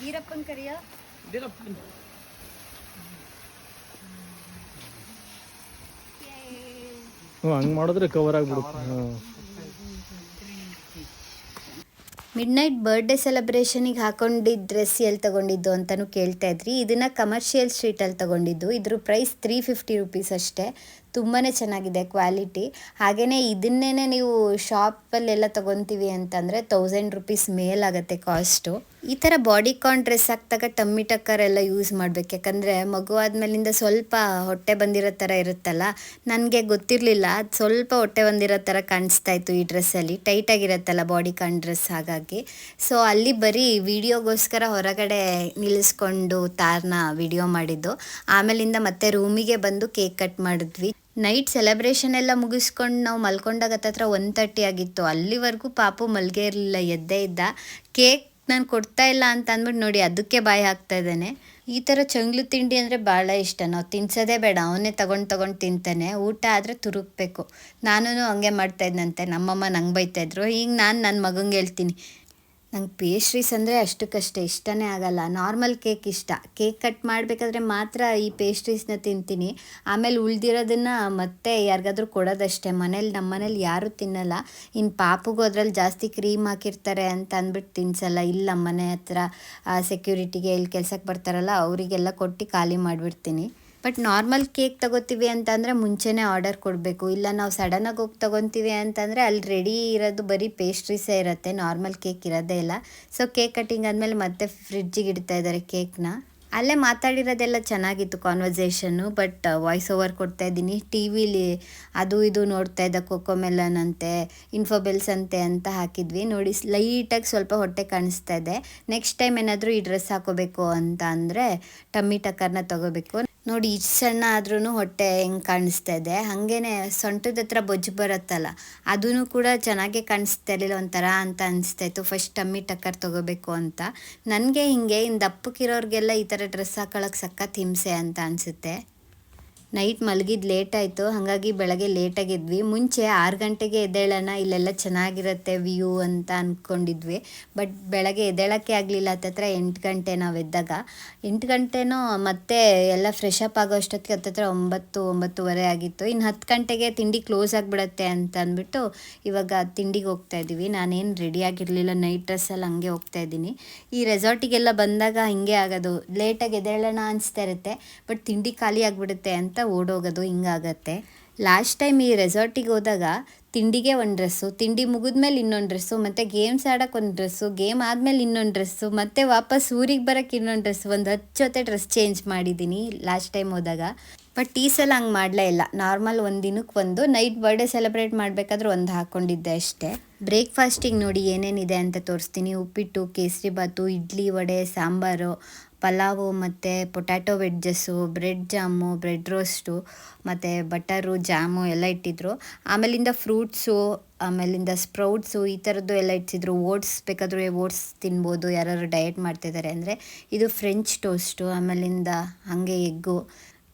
ವೀರಪ್ಪನ್ ಕರಿಯೋ ಮಾಡಿದ್ರೆ ಕವರ್ ಆಗಿಬಿಡುತ್ತೆ. ಮಿಡ್ ನೈಟ್ ಬರ್ಡೇ ಸೆಲೆಬ್ರೇಷನಿಗೆ ಹಾಕೊಂಡಿದ್ದ ಡ್ರೆಸ್ ಎಲ್ಲಿ ತಗೊಂಡಿದ್ದು ಅಂತಲೂ ಕೇಳ್ತಾ ಇದ್ರಿ. ಇದನ್ನ ಕಮರ್ಷಿಯಲ್ ಸ್ಟ್ರೀಟಲ್ಲಿ ತಗೊಂಡಿದ್ದು. ಇದ್ರ ಪ್ರೈಸ್ ತ್ರೀ ಫಿಫ್ಟಿ ರುಪೀಸ್ ಅಷ್ಟೇ. ತುಂಬಾ ಚೆನ್ನಾಗಿದೆ ಕ್ವಾಲಿಟಿ. ಹಾಗೆಯೇ ಇದನ್ನೇ ನೀವು ಶಾಪಲ್ಲೆಲ್ಲ ತೊಗೊತೀವಿ ಅಂತಂದರೆ ತೌಸಂಡ್ ರುಪೀಸ್ ಮೇಲಾಗತ್ತೆ ಕಾಸ್ಟು ಈ ಥರ ಬಾಡಿ ಕಾನ್ ಡ್ರೆಸ್ ಹಾಕ್ದಾಗ ಟಮ್ಮಿ ಟಕ್ಕರ್ ಎಲ್ಲ ಯೂಸ್ ಮಾಡ್ಬೇಕು. ಯಾಕಂದರೆ ಮಗು ಆದಮೇಲಿಂದ ಸ್ವಲ್ಪ ಹೊಟ್ಟೆ ಬಂದಿರೋ ಥರ ಇರುತ್ತಲ್ಲ, ನನಗೆ ಗೊತ್ತಿರಲಿಲ್ಲ, ಅದು ಸ್ವಲ್ಪ ಹೊಟ್ಟೆ ಬಂದಿರೋ ಥರ ಕಾಣಿಸ್ತಾ ಇತ್ತು ಈ ಡ್ರೆಸ್ಸಲ್ಲಿ ಟೈಟಾಗಿರುತ್ತಲ್ಲ ಬಾಡಿ ಕಾನ್ ಡ್ರೆಸ್ ಹಾಗಾಗಿ. ಸೊ ಅಲ್ಲಿ ಬರೀ ವಿಡಿಯೋಗೋಸ್ಕರ ಹೊರಗಡೆ ನಿಲ್ಲಿಸ್ಕೊಂಡು ತಾರನ್ನ ವಿಡಿಯೋ ಮಾಡಿದ್ದು. ಆಮೇಲಿಂದ ಮತ್ತೆ ರೂಮಿಗೆ ಬಂದು ಕೇಕ್ ಕಟ್ ಮಾಡಿದ್ವಿ. ನೈಟ್ ಸೆಲೆಬ್ರೇಷನ್ ಎಲ್ಲ ಮುಗಿಸ್ಕೊಂಡು ನಾವು ಮಲ್ಕೊಂಡಾಗ ಹತ್ತತ್ರ ಒನ್ ತರ್ಟಿ ಆಗಿತ್ತು. ಅಲ್ಲಿವರೆಗೂ ಪಾಪು ಮಲ್ಗೆ ಇರಲಿಲ್ಲ, ಎದ್ದೇ ಇದ್ದ. ಕೇಕ್ ನಾನು ಕೊಡ್ತಾ ಇಲ್ಲ ಅಂತ ಅಂದ್ಬಿಟ್ಟು ನೋಡಿ ಅದಕ್ಕೆ ಬಾಯಿ ಹಾಕ್ತಾ ಇದ್ದಾನೆ. ಈ ಥರ ಚಂಗ್ಲು ತಿಂಡಿ ಅಂದರೆ ಭಾಳ ಇಷ್ಟ. ನಾವು ತಿನ್ಸೋದೇ ಬೇಡ ಅವನೇ ತಗೊಂಡು ತಗೊಂಡು ತಿಂತಾನೆ. ಊಟ ಆದರೆ ತುರುಕ್ಬೇಕು. ನಾನು ಹಂಗೆ ಮಾಡ್ತಾ ಇದ್ನಂತೆ. ನಮ್ಮಮ್ಮ ನಂಗೆ ಬೈತಾಯಿದ್ರು ಈಗ ನಾನು ನನ್ನ ಮಗಂಗೆ ಹೇಳ್ತೀನಿ. ನಂಗೆ ಪೇಸ್ಟ್ರೀಸ್ ಅಂದರೆ ಅಷ್ಟಕ್ಕಷ್ಟೇ ಇಷ್ಟನೇ ಆಗಲ್ಲ. ನಾರ್ಮಲ್ ಕೇಕ್ ಇಷ್ಟ. ಕೇಕ್ ಕಟ್ ಮಾಡಬೇಕಾದ್ರೆ ಮಾತ್ರ ಈ ಪೇಸ್ಟ್ರೀಸ್ನ ತಿಂತೀನಿ. ಆಮೇಲೆ ಉಳ್ದಿರೋದನ್ನು ಮತ್ತೆ ಯಾರಿಗಾದ್ರೂ ಕೊಡೋದಷ್ಟೇ. ಮನೇಲಿ ನಮ್ಮ ಮನೇಲಿ ಯಾರೂ ತಿನ್ನಲ್ಲ. ಇನ್ನು ಪಾಪುಗೂ ಅದ್ರಲ್ಲಿ ಜಾಸ್ತಿ ಕ್ರೀಮ್ ಹಾಕಿರ್ತಾರೆ ಅಂತ ಅಂದ್ಬಿಟ್ಟು ತಿನ್ಸಲ್ಲ. ಇಲ್ಲ ಮನೆ ಹತ್ರ ಸೆಕ್ಯೂರಿಟಿಗೆ ಇಲ್ಲಿ ಕೆಲ್ಸಕ್ಕೆ ಬರ್ತಾರಲ್ಲ, ಅವರಿಗೆಲ್ಲ ಕೊಟ್ಟು ಖಾಲಿ ಮಾಡಿಬಿಡ್ತೀನಿ. ಬಟ್ ನಾರ್ಮಲ್ ಕೇಕ್ ತಗೋತೀವಿ ಅಂತಂದರೆ ಮುಂಚೆನೇ ಆರ್ಡರ್ ಕೊಡಬೇಕು. ಇಲ್ಲ ನಾವು ಸಡನ್ನಾಗಿ ಹೋಗಿ ತಗೊತೀವಿ ಅಂತಂದರೆ ಅಲ್ಲಿ ರೆಡಿ ಇರೋದು ಬರೀ ಪೇಸ್ಟ್ರೀಸೇ ಇರುತ್ತೆ ನಾರ್ಮಲ್ ಕೇಕ್ ಇರೋದೇ ಇಲ್ಲ. ಸೊ ಕೇಕ್ ಕಟ್ಟಿಂಗ್ ಆದಮೇಲೆ ಮತ್ತೆ ಫ್ರಿಡ್ಜಿಗೆ ಇಡ್ತಾ ಇದ್ದಾರೆ ಕೇಕ್ನ. ಅಲ್ಲೇ ಮಾತಾಡಿರೋದೆಲ್ಲ ಚೆನ್ನಾಗಿತ್ತು ಕಾನ್ವರ್ಸೇಷನ್ನು ಬಟ್ ವಾಯ್ಸ್ ಓವರ್ ಕೊಡ್ತಾ ಇದ್ದೀನಿ. ಟಿ ವಿಲಿ ಅದು ಇದು ನೋಡ್ತಾ ಇದ್ದ ಕೊಕೊಮೆಲನ್ ಅಂತೆ ಇನ್ಫೋಬೆಲ್ಸ್ ಅಂತೆ ಅಂತ ಹಾಕಿದ್ವಿ. ನೋಡಿ ಲೈಟಾಗಿ ಸ್ವಲ್ಪ ಹೊಟ್ಟೆ ಕಾಣಿಸ್ತಾ ಇದೆ. ನೆಕ್ಸ್ಟ್ ಟೈಮ್ ಏನಾದರೂ ಈ ಡ್ರೆಸ್ ಹಾಕೋಬೇಕು ಅಂತ ಅಂದರೆ ಟಮ್ಮಿ ಟಕ್ಕರ್ನ ತಗೋಬೇಕು. ನೋಡಿ ಇಷ್ಟು ಸಣ್ಣ ಆದ್ರೂ ಹೊಟ್ಟೆ ಹೆಂಗೆ ಕಾಣಿಸ್ತಾ ಇದೆ. ಹಾಗೇನೆ ಸೊಂಟದ ಹತ್ರ ಬೊಜ್ಜು ಬರುತ್ತಲ್ಲ ಅದೂ ಕೂಡ ಚೆನ್ನಾಗೆ ಕಾಣಿಸ್ತಾ ಇರಲಿಲ್ಲ, ಒಂಥರ ಅಂತ ಅನಿಸ್ತಾ ಇತ್ತು. ಫಸ್ಟ್ ಟಮ್ಮಿ ಟಕ್ಕರ್ ತಗೋಬೇಕು ಅಂತ. ನನಗೆ ಹಿಂಗೆ ಇನ್ನು ದಪ್ಪಕ್ಕಿರೋರಿಗೆಲ್ಲ ಈ ಥರ ಡ್ರೆಸ್ ಹಾಕೊಳ್ಳೋಕೆ ಸಖತ್ ಹಿಂಸೆ ಅಂತ ಅನಿಸುತ್ತೆ. ನೈಟ್ ಮಲಗಿದ್ದು ಲೇಟ್ ಆಯಿತು. ಹಾಗಾಗಿ ಬೆಳಗ್ಗೆ ಲೇಟಾಗಿದ್ವಿ ಮುಂಚೆ ಆರು ಗಂಟೆಗೆ ಎದ್ದೇಳೋಣ ಇಲ್ಲೆಲ್ಲ ಚೆನ್ನಾಗಿರುತ್ತೆ ವ್ಯೂ ಅಂತ ಅಂದ್ಕೊಂಡಿದ್ವಿ ಬಟ್ ಬೆಳಗ್ಗೆ ಎದ್ದೇಳೋಕ್ಕೆ ಆಗಲಿಲ್ಲ. ಹತ್ತತ್ರ ಎಂಟು ಗಂಟೆ ನಾವು ಎದ್ದಾಗ. ಎಂಟು ಗಂಟೆನೂ ಮತ್ತೆ ಎಲ್ಲ ಫ್ರೆಶ್ ಅಪ್ ಆಗೋ ಅಷ್ಟೊತ್ತಿಗೆ ಹತ್ತತ್ರ ಒಂಬತ್ತು, ಒಂಬತ್ತುವರೆ ಆಗಿತ್ತು. ಇನ್ನು ಹತ್ತು ಗಂಟೆಗೆ ತಿಂಡಿ ಕ್ಲೋಸ್ ಆಗಿಬಿಡತ್ತೆ ಅಂತ ಅಂದ್ಬಿಟ್ಟು ಇವಾಗ ತಿಂಡಿಗೆ ಹೋಗ್ತಾ ಇದ್ದೀವಿ ನಾನೇನು ರೆಡಿ ಆಗಿರಲಿಲ್ಲ. ನೈಟ್ ಡ್ರೆಸ್ಸಲ್ಲಿ ಹಂಗೆ ಹೋಗ್ತಾ ಇದ್ದೀನಿ ಈ ರೆಸಾರ್ಟಿಗೆಲ್ಲ ಬಂದಾಗ ಹಿಂಗೆ ಆಗೋದು. ಲೇಟಾಗಿ ಎದ್ದೇಳೋಣ ಅನಿಸ್ತಾ ಇರುತ್ತೆ. ಬಟ್ ತಿಂಡಿ ಖಾಲಿ ಆಗಿಬಿಡುತ್ತೆ ಅಂತ ಓಡೋಗೋದು ಹಿಂಗಾಗತ್ತೆ. ಲಾಸ್ಟ್ ಟೈಮ್ ಈ ರೆಸಾರ್ಟಿಗೆ ಹೋದಾಗ ತಿಂಡಿಗೆ ಒಂದು ಡ್ರೆಸ್ಸು ತಿಂಡಿ ಮುಗಿದ್ಮೇಲೆ ಇನ್ನೊಂದು ಡ್ರೆಸ್ಸು ಮತ್ತು ಗೇಮ್ಸ್ ಆಡೋಕೆ ಒಂದು ಡ್ರೆಸ್ಸು ಗೇಮ್ ಆದಮೇಲೆ ಇನ್ನೊಂದು ಡ್ರೆಸ್ಸು ಮತ್ತು ವಾಪಸ್ ಊರಿಗೆ ಬರೋಕ್ಕೆ ಇನ್ನೊಂದು ಡ್ರೆಸ್ಸು ಒಂದು ಹತ್ತು ಜೊತೆ ಡ್ರೆಸ್ ಚೇಂಜ್ ಮಾಡಿದ್ದೀನಿ ಲಾಸ್ಟ್ ಟೈಮ್ ಹೋದಾಗ. ಬಟ್ ಈ ಸಲ ಹಂಗೆ ಮಾಡಲೇ ಇಲ್ಲ. ನಾರ್ಮಲ್ ಒಂದು ದಿನಕ್ಕೆ ಒಂದು ನೈಟ್ ಬರ್ಡೇ ಸೆಲೆಬ್ರೇಟ್ ಮಾಡಬೇಕಾದ್ರೆ ಒಂದು ಹಾಕ್ಕೊಂಡಿದ್ದೆ ಅಷ್ಟೇ. ಬ್ರೇಕ್ಫಾಸ್ಟಿಗೆ ನೋಡಿ ಏನೇನಿದೆ ಅಂತ ತೋರಿಸ್ತೀನಿ. ಉಪ್ಪಿಟ್ಟು, ಕೇಸರಿ ಬಾತು ಇಡ್ಲಿ, ವಡೆ, ಸಾಂಬಾರು ಪಲಾವು ಮತ್ತು potato wedges, bread jam, bread roast ಮತ್ತು ಬಟರು, ಜಾಮು ಎಲ್ಲ ಇಟ್ಟಿದ್ರು. ಆಮೇಲಿಂದ ಫ್ರೂಟ್ಸು, ಆಮೇಲಿಂದ ಸ್ಪ್ರೌಟ್ಸು ಈ ಥರದ್ದು ಎಲ್ಲ ಇಟ್ಟಿದ್ರು. ಓಟ್ಸ್ ಬೇಕಾದರೆ ಓಟ್ಸ್ ತಿನ್ಬೋದು ಯಾರು ಡಯಟ್ ಮಾಡ್ತಿದ್ದಾರೆ ಅಂದರೆ. ಇದು ಫ್ರೆಂಚ್ ಟೋಸ್ಟು, ಆಮೇಲಿಂದ ಹಾಗೆ egg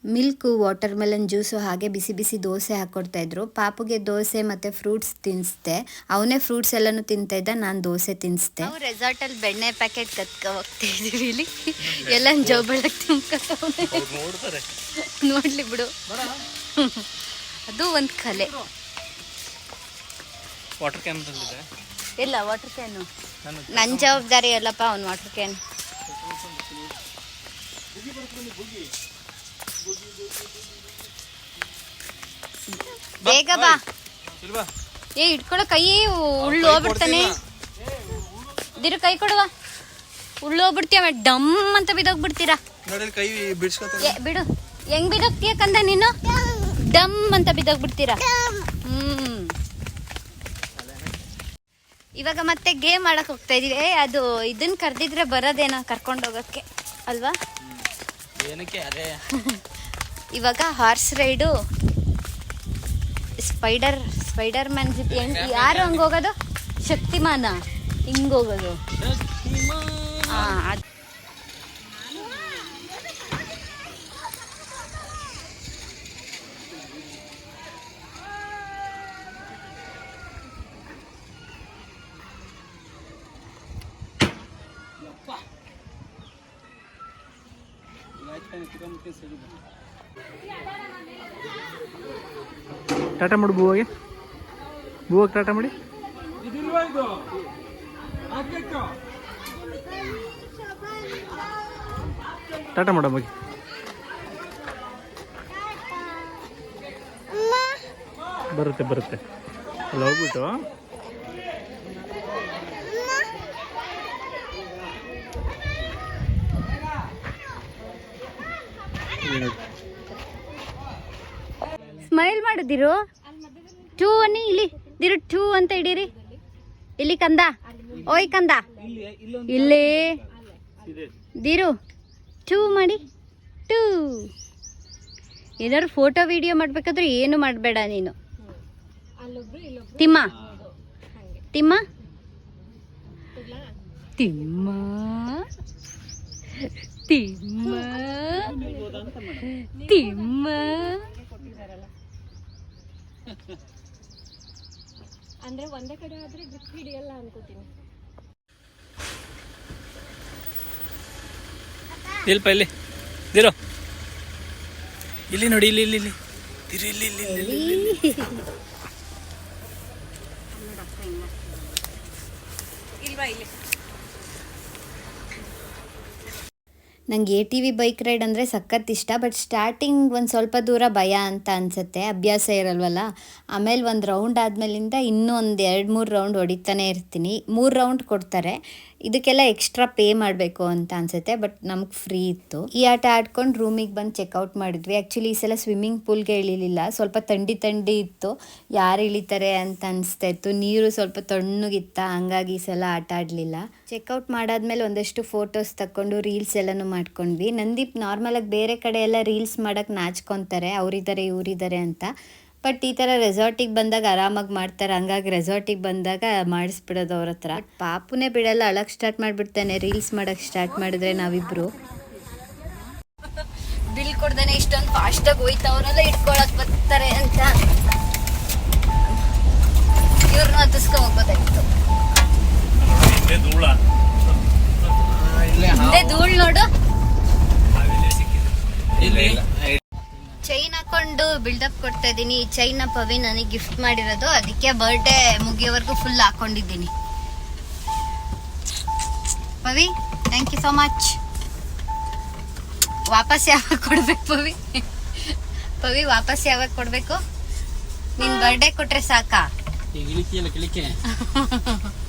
milk watermelon juice ಹಾಗೆ ಬಿಸಿ ಬಿಸಿ ದೋಸೆ ಹಾಕ್ಕೊಡ್ತಾಯಿದ್ರು ಪಾಪುಗೆ ದೋಸೆ ಮತ್ತು ಫ್ರೂಟ್ಸ್ ತಿನ್ನಿಸ್ದೆ ಅವನೇ ಫ್ರೂಟ್ಸ್ ಎಲ್ಲನೂ ತಿಂತಾಯಿದ್ದ ಇದ್ದ ನಾನು ದೋಸೆ ತಿನ್ನಿಸ್ದೆ ರೆಸಾರ್ಟ್ ರೆಸಾರ್ಟಲ್ಲಿ ಬೆಣ್ಣೆ ಪ್ಯಾಕೆಟ್ ಕತ್ಕೊ ಹೋಗ್ತಾ ಇದೀವಿ ಇಲ್ಲಿ. ಎಲ್ಲ ಜೋಬಳಕ್ಕೆ ತುಂಬ್ಕೊತವ್ನೆ ನೋಡ್ಲಿ ಬಿಡು. ಅದು ಒಂದು ಕಲೆ. ವಾಟರ್ ಕ್ಯಾನ್ ಇಲ್ಲ ವಾಟರ್ ಕ್ಯಾನು ನನ್ನ ಜವಾಬ್ದಾರಿ ಅಲ್ಲಪ್ಪ ಅವ್ನು ವಾಟರ್ ಕ್ಯಾನ್ ಬೇಗ ಬಾ. ಏ ಇಟ್ಕೊಳ್ಳೋ ಕೈ ಉಳ್ಳು ಹೋಗ್ಬಿಡ್ತಾನೆ. ದಿರು ಕೈ ಕೊಡುವ. ಉಳ್ಳು ಹೋಗ್ಬಿಡ್ತೀಯ ಡಮ್ ಅಂತ ಬಿದೋಗ್ಬಿಡ್ತೀರಾ ಬಿಡು. ಹೆಂಗ್ ಬಿದೋಗ್ತೀಯ ಕಂದ ನೀನು? ಡಮ್ ಅಂತ ಬಿದ್ದೋಗ್ಬಿಡ್ತೀರಾ? ಹ್ಮ್. ಇವಾಗ ಮತ್ತೆ ಗೇಮ್ ಆಡಕ್ ಹೋಗ್ತಾ ಇದೀವಿ. ಏ, ಅದು ಇದನ್ನ ಕರ್ದಿದ್ರೆ ಬರೋದೇನೋ ಕರ್ಕೊಂಡು ಹೋಗಕ್ಕೆ. ಅಲ್ವಾ? ಏನಕ್ಕೆ? ಅದೇ. ಇವಾಗ horse ride spider spiderman ಹೆಂಗ್ ಯಾರು ಹಂಗೆ ಹೋಗೋದು? ಶಕ್ತಿಮಾನ. ಹಿಂಗೋಗೋದು ಹಾಂ ಅದ್ ಟಾಟಾ ಮಾಡು ಬೂವಾಗೆ? ಬೂವಾಗ ಟಾಟಾ ಮಾಡಿ? ಟಾಟಾ ಮಾಡಮ್ಮ ಬಗ್ಗೆ ಬರುತ್ತೆ ಬರುತ್ತೆ. ಅಲ್ಲಿ ಹೋಗ್ಬಿಟ್ಟು. ಸ್ಮೈಲ್ ಮಾಡಿದಿರು? ಟೂ ಅನ್ನಿ, ಇಲ್ಲಿ ದಿರು ಟೂ ಅಂತ ಇಡೀರಿ. ಇಲ್ಲಿ ಕಂದ. ಓಯ್ ಕಂದ. ಇಲ್ಲಿ. ದಿರು, ಟೂ ಮಾಡಿ. ಟೂ. ಏನಾದ್ರು ಫೋಟೋ, ವಿಡಿಯೋ ಮಾಡ್ಬೇಕಾದ್ರೆ ಏನು ಮಾಡಬೇಡ ನೀನು. ತಿಮ್ಮ. ತಿಮ್ಮ. ತಿಮ್ಮ. ತಿಮ್ಮ. ತಿಮ್ಮ. ಅಂದ್ರೆ ಒಂದೇ ಕಡೆ ಆದ್ರೆ ಗ್ರಿಪ್ ಹಿಡಿಯಲ್ಲ ಅನ್ಕೋತೀನಿ. ಇಲ್ಪ ಇಲ್ಲಿ. ದಿರೋ ಇಲ್ಲಿ ನೋಡಿ ಇಲ್ಲಿ ಇಲ್ಲಿ ಇಲ್ಲಿ. ದಿರು ಇಲ್ಲಿ ಇಲ್ಲಿ ಇಲ್ಲಿ ಇಲ್ಲಿ? ನಂಗೆ A T V bike ride ಅಂದರೆ ಸಖತ್ ಇಷ್ಟ ಬಟ್ ಸ್ಟಾರ್ಟಿಂಗ್ ಒಂದು ಸ್ವಲ್ಪ ದೂರ ಭಯ ಅಂತ ಅನಿಸುತ್ತೆ. ಅಭ್ಯಾಸ ಇರಲ್ವಲ್ಲ? ಆಮೇಲೆ ಒಂದು ರೌಂಡ್ ಆದಮೇಲಿಂದ ಇನ್ನೂ ಒಂದು ಎರಡು, ಮೂರು ರೌಂಡ್ ಹೊಡಿತಾನೆ ಇರ್ತೀನಿ. ಮೂರು ರೌಂಡ್ ಕೊಡ್ತಾರೆ. ಇದಕ್ಕೆಲ್ಲ ಎಕ್ಸ್ಟ್ರಾ ಪೇ ಮಾಡಬೇಕು ಅಂತ ಅನಿಸುತ್ತೆ ಬಟ್ ನಮ್ಗೆ ಫ್ರೀ ಇತ್ತು. ಈ ಆಟ ಆಡ್ಕೊಂಡು ರೂಮಿಗೆ ಬಂದು ಚೆಕ್ಔಟ್ ಮಾಡಿದ್ವಿ. ಆ್ಯಕ್ಚುಲಿ ಈ ಸಲ ಸ್ವಿಮ್ಮಿಂಗ್ ಪೂಲ್ಗೆ ಇಳಿಲಿಲ್ಲ. ಸ್ವಲ್ಪ ಥಂಡಿ ತಂಡಿ ಇತ್ತು. ಯಾರು ಇಳಿತಾರೆ ಅಂತ ಅನಿಸ್ತಾ ಇತ್ತು. ನೀರು ಸ್ವಲ್ಪ ತಣ್ಣಗಿತ್ತ, ಹಂಗಾಗಿ ಈ ಸಲ ಆಟ ಆಡಲಿಲ್ಲ. ಚೆಕ್ಔಟ್ ಮಾಡಾದ್ಮೇಲೆ ಒಂದಷ್ಟು ಫೋಟೋಸ್ ತಕ್ಕೊಂಡು ರೀಲ್ಸ್ ಎಲ್ಲನೂ ಮಾಡ್ಕೊಂಡ್ವಿ. ನಂದೀಪ್ ನಾರ್ಮಲಾಗಿ ಬೇರೆ ಕಡೆ ಎಲ್ಲ ರೀಲ್ಸ್ ಮಾಡೋಕ್ಕೆ ನಾಚ್ಕೊತಾರೆ. ಅವರಿದ್ದಾರೆ ಇವರಿದ್ದಾರೆ ಅಂತ. ಬಟ್ ಈ ಥರ ರೆಸಾರ್ಟಿಗೆ ಬಂದಾಗ ಆರಾಮಾಗಿ ಮಾಡ್ತಾರೆ. ಹಂಗಾಗಿ ರೆಸಾರ್ಟಿಗೆ ಬಂದಾಗ ಮಾಡಿಸ್ಬಿಡೋದು ಅವ್ರ ಹತ್ರ. ಪಾಪುನೇ ಬಿಡಲ್ಲ. ಅಳಕ್ಕೆ ಸ್ಟಾರ್ಟ್ ಮಾಡಿಬಿಡ್ತಾನೆ. ರೀಲ್ಸ್ ಮಾಡೋಕ್ಕೆ ಸ್ಟಾರ್ಟ್ ಮಾಡಿದ್ರೆ ನಾವಿಬ್ರು. ಬಿಲ್ ಕೊಡ್ದೇನೆ ಇಷ್ಟೊಂದು ಫಾಸ್ಟಾಗಿ ಹೋಯ್ತವ್ರೆಲ್ಲ ಇಟ್ಕೊಳಕ್ ಬರ್ತಾರೆ ಅಂತ. ಇವ್ರನ್ನ ಹತ್ತಿಸ್ಕೊಂಡ್ ಹೋಗ್ಬೋದಾಗಿತ್ತು ಧೂಳ್. ನೋಡು. ಚೈನ್ ಹಾಕೊಂಡು ಬಿಲ್ಡಪ್ ಕೊಡ್ತಾ ಇದ್ದೀನಿ. ಈ ಚೈನ್ ಪವಿ ನನಗೆ ಗಿಫ್ಟ್ ಮಾಡಿರೋದು. ಅದಕ್ಕೆ ಬರ್ಡೇ ಮುಗಿಯೋವರೆಗೂ ಫುಲ್ ಹಾಕೊಂಡಿದ್ದೀನಿ. Pavi thank you so much ವಾಪಸ್ ಯಾವಾಗ ಕೊಡ್ಬೇಕು ಪವಿ? ಪವಿ ವಾಪಸ್ ಯಾವಾಗ ಕೊಡ್ಬೇಕು? ನಿನ್ ಬರ್ಡೇ ಕೊಟ್ರೆ ಸಾಕಾ?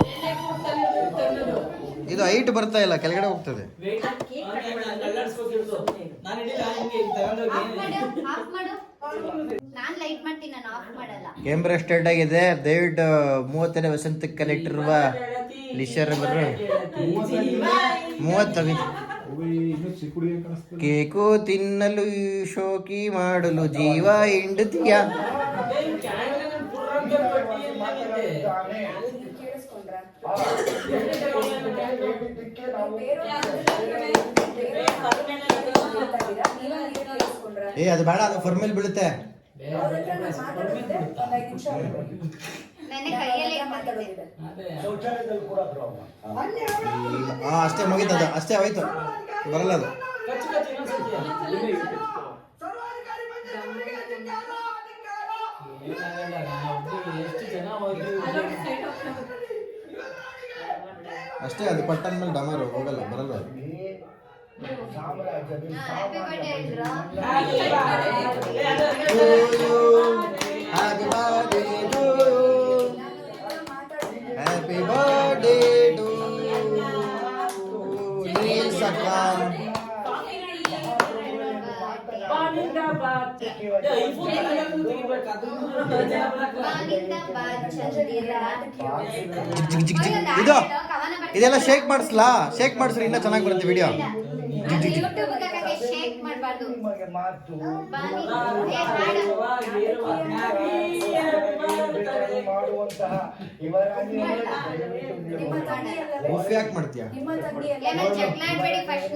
ಇದು ಹೈಟ್ ಬರ್ತಾ ಇಲ್ಲ ಕೆಳಗಡೆ ಹೋಗ್ತದೆ. ನಾನ್ ಲೈಟ್ ಮಾಡ್ತೀನಿ ನಾನು ಆಫ್ ಮಾಡಲ್ಲ. ಕ್ಯಾಮ್ರಾ ಸ್ಟಾರ್ಟ್ ಆಗಿದೆ. ದಯವಿಟ್ಟು ಮೂವತ್ತನೇ ವಸಂತಕ್ಕೆ ಕಲೆಕ್ಟಿರುವ ಲಿಶರ್ ಬರ್ರು ಮೂವತ್ತ ಕೇಕು ತಿನ್ನಲು ಶೋಕಿ ಮಾಡಲು ಜೀವ ಏ ಅದು ಬೇಡ ಅದು ಫರ್ಮೇಲ್ ಬೀಳುತ್ತೆ. ಅಷ್ಟೇ ಮುಗೀತದ ಅಷ್ಟೇ ಆಯ್ತು ಬರಲ್ಲ ಅದು. ಅಷ್ಟೇ ಅದು ಪಟ್ಟನ್ ಮೇಲೆ ಡಮರು ಹೋಗಲ್ಲ ಬರಲ್ಲ ಅದು ಸಾಮ್ರಾಜ್ಯದ ಹ್ಯಾಪಿ ಬರ್ಡೇ ಹೇಳಿದ್ರು happy birthday to happy birthday to Neel ಸಕ್ಕ ಇದು ಇದೆಲ್ಲ ಶೇಕ್ ಮಾಡಿಸ್ಲಾ? ಶೇಕ್ ಮಾಡಿಸ್ರಿ ಇನ್ನೂ ಚೆನ್ನಾಗಿ ಬರುತ್ತೆ ವಿಡಿಯೋ ಮಾಡ್ಬಾರ್ದು. ನಿಮಗೆ ಮಾತು. ಮಾಡುವಂತಹ ಇವರ ಉಫ್ ಯಾಕೆ ಮಾಡ್ತೀಯಾ? ಏನೋ ಜಗಳ ಆಡ್ಬೇಡಿ ಫಸ್ಟ್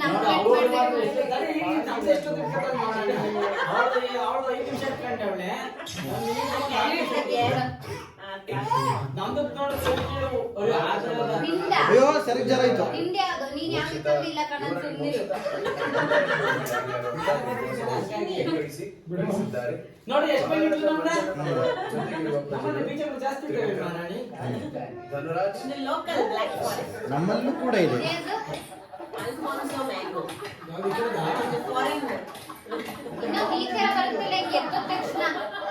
ಅಯ್ಯೋ ಸರಿ ಜರ ಆಯ್ತು. ನಿಂದೆ ಅದು ನೀನ್ ಯಾಕೆ ತಂದಿಲ್ಲ ಕಣ ನೋಡಿ ಎಷ್ಟು ಮಂದಿ ಇಟ್ರು ನಮ್ನ? ನಮ್ಮನ್ನ ಬೀಜಗಳು ಜಾಸ್ತಿ ಇದ್ದಾವೆ ಮಾರಾಣಿ. ನಮ್ಮಲ್ಲೂ ಕೂಡ ಇದೆ. ಇನ್ನು ಈ ತರ ಬರ್ತಿಲ್ಲ ಎದ್ದ ತಕ್ಷಣ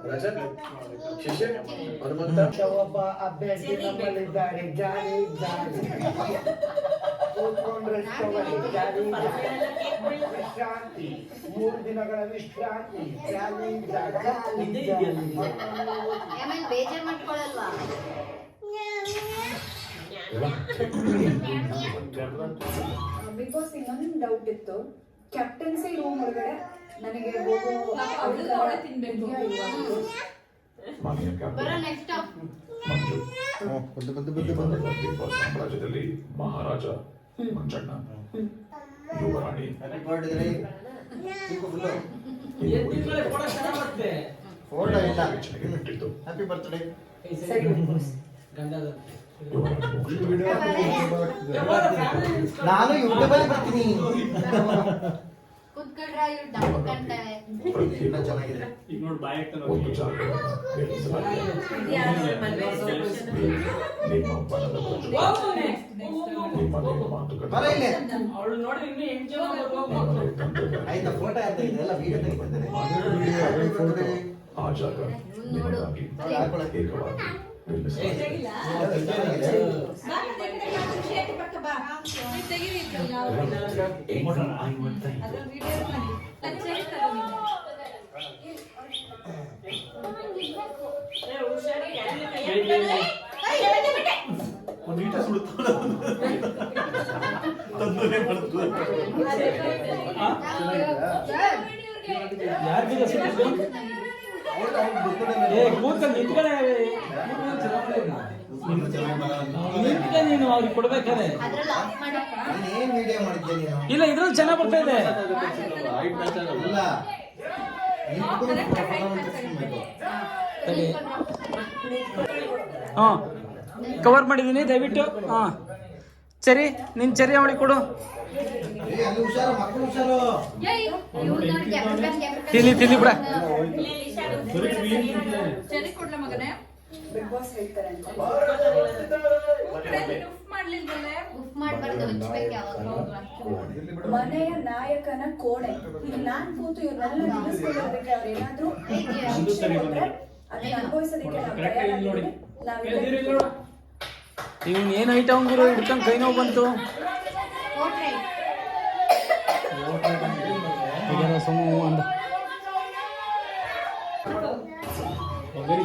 ಹಂಗ? ಬಾ, ಎತ್ಕೊಂಡು ಒಬ್ಬ ಅಭ್ಯರ್ಥಿ ನಮ್ಮಲ್ಲಿದ್ದಾರೆ ಜಾರಿ ಜಾರಿ ಕೂತ್ಕೊಂಡ್ರೆ ಜಾರಿ. ವಿಶ್ರಾಂತಿ ಮೂರು ದಿನಗಳ ವಿಶ್ರಾಂತಿ ಜಾರಿ ಜಾರಿ ಬೇಜಾರ್ ಬಿಗ್ ಬಾಸ್ ಇನ್ನೊಂದು ಡೌಟ್ ಇತ್ತು ಕ್ಯಾಪ್ಟನ್ಸಿ ರೂಮ್ ಒಳಗಡೆ ನನಗೆ ಹೋಗೋ. ಅವಳು ತಿನ್ಬೇಕು ಬರೋ ನೆಕ್ಸ್ಟ್ ಸಾಮ್ರಾಜ್ಯದಲ್ಲಿ ಮಹಾರಾಜ ಮಂಜಣ್ಣ ಯುವರಾಣಿ ಹ್ಯಾಪಿ ಬರ್ತ್ಡೇ ನಾನು ಯೂಟ್ಯೂಬಲ್ಲಿ ಬರ್ತೀನಿ. ಕುತ್ಕೊಂಡ್ರ ಇವ್ರು ಡಬ್ಬ ಕಾಣ್ತವೆ ಇನ್ನ ಚೆನ್ನಾಗಿದೆ ಈಗ ನೋಡಿ ಬಾಯ್ ಒಂದು ನಿಮ್ಮ ಇಲ್ಲಿ ನಿಮ್ಮಲ್ಲಿ ತಂತ್ರಜ್ಞಾನ ಆಯ್ತಾ ಫೋಟೋ ಆಯ್ತಾ ಇದೆಲ್ಲ ವಿಡಿಯೋ ಆ ಜಾಗ ನಿಮಗಾಗಿ ಏಕವಾಗಿ ನಿರ್ಮಿಸಲಾಗಿದೆ ಏ ಕೂತ್ಕೊಂಡು ನಿಂತ್ಕೊಳ್ಳೆ ನಿಂತ್ಕ. ನೀನು ಅವ್ರಿಗೆ ಕೊಡ್ಬೇಕಾರೆ ಅದ್ರಲ್ಲಿ ಆಫ್ ಮಾಡಿ ಏನ್ ವಿಡಿಯೋ ಮಾಡಿದ್ದೆ ನೀನು. ಇಲ್ಲ ಇದ್ರಲ್ಲಿ ಚೆನ್ನಾಗಿ ಬರ್ತಾ ಇದೆ. ಇಲ್ಲ. ಹಾ ಕವರ್ ಮಾಡಿದ್ದೀನಿ ದಯವಿಟ್ಟು. ಹಾ. ಸರಿ ನಿನ್ ಚರಿ ಅವಳಿಗೆ ಕೊಡು. ತಿನ್ನಿ ತಿನ್ನಿ ಬಿಡ. ಬಿಗ್ ಬಾಸ್ ಹೇಳ್ತಾರೆ ಅಂತ. ಉಫ್ ಮಾಡ್ಬಾರ್ದು ಹಚ್ಬೇಕು ಯಾವಾಗ ಮನೆಯ ನಾಯಕನ ಕೋಣೆ. ಇಲ್ಲಿ ನಾನ್ ಕೂತು ಇವ್ರನ್ನೆಲ್ಲ ನಿಲ್ಲಿಸ್ಕೊಳ್ಳೋದಕ್ಕೆ ಅವ್ರು ಏನಾದ್ರೂ ಶಿಕ್ಷೆ ಕೊಟ್ರೆ ಅದನ್ನ ಅನುಭವಿಸೋದಕ್ಕೆ ನಾವು ತಯಾರಾಗಿದ್ದೀವಿ ನೋಡಿ. ಇವನ್ ಏನ್ ಐಟಮ್ ಗುರು ಹಿಡ್ಕೊಂಡ್ ಕೈ ನೋವು ಬಂತು? ಬರೋ.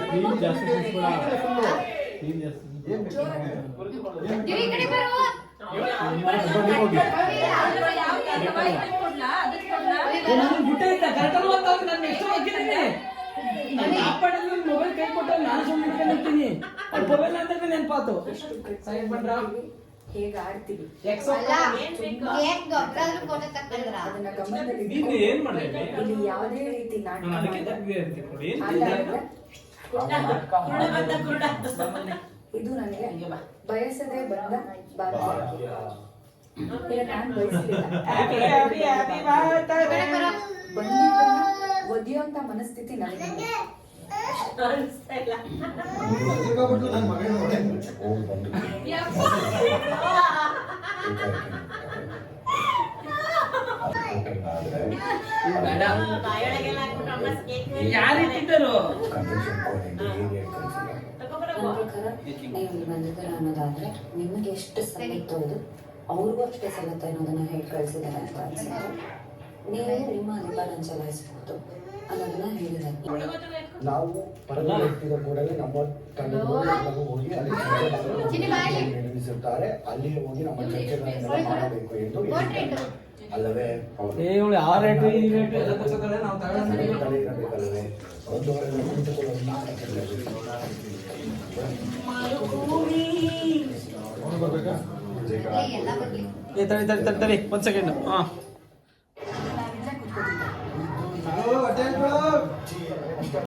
ಗುಡ್ಡೆ ಜಾಸ್ತಿ ಎಷ್ಟು ಹಾಕಿದ್ದೀನಿ ಮೊಬೈಲ್ ಕೈ ಕೊಟ್ಟ ನಾನು ಸುಮ್ಮನೆ ಮೊಬೈಲ್ ಅಂದ್ರೆ ನೆನಪಾತು. ಸೈಡ್ ಬಂದ್ರ ಹೇಗೆ ಆಡ್ತೀವಿ ಅದನ್ನ ಗಮನದಲ್ಲಿ ಇಲ್ಲಿ ಯಾವುದೇ ರೀತಿ ನಾಟಕ ಇದು ನನಗೆ ಬಯಸದೆ ಬಂದ ಭಾಗ್ಯ. ಒದಿಯುವಂತ ಮನಸ್ಥಿತಿ ನನಗೆ. ತಿರ್ಗಾಬಿಟ್ಟು ಯಾರಿಟ್ಟಿದ್ದರು ನೀವು ಬಂದಿದ್ದೀರ ಅನ್ನೋದಾದ್ರೆ ನಿಮಗೆ ಎಷ್ಟು ಸಲ್ಲುತ್ತೋ ಇದು ಅವ್ರಿಗೂ ಅಷ್ಟೇ ಸಲ್ಲುತ್ತೆ ಅನ್ನೋದನ್ನ ಹೇಳಿ ಕಳಿಸಿದ್ದಾರೆ ಅಂತ ಅನ್ಸುತ್ತೆ. ನೀವೇ ನಿಮ್ಮ ಅಧಿಕಾರ ಚಲಾಯಿಸಬಹುದು ಅನ್ನೋದನ್ನ ಹೇಳಿದ್ದಾರೆ. ನಾವು ವ್ಯಕ್ತಿಗಳ ಕೂಡಲೇ ನಮ್ಮ ಹೋಗಿ ಅಲ್ಲಿ ಚರ್ಚೆಗಳನ್ನು ಹೋಗಿ ನಮ್ಮ ಚರ್ಚೆಗಳನ್ನೆಲ್ಲ ಮಾಡಬೇಕು ಎಂದು ಹೇಳಿದ್ದಾರೆ. ಅಲ್ಲವೇ ಆ ರೇಟು ಈ ರೇಟ್ ಒಂದೂವರೆ ಕುಳಿತುಕೊಳ್ಳಲು ತಡಿ ತಡಿ ತಡಿ ತಡಿ ಒಂದ್ ಸೆಕೆಂಡ್ ಹಾ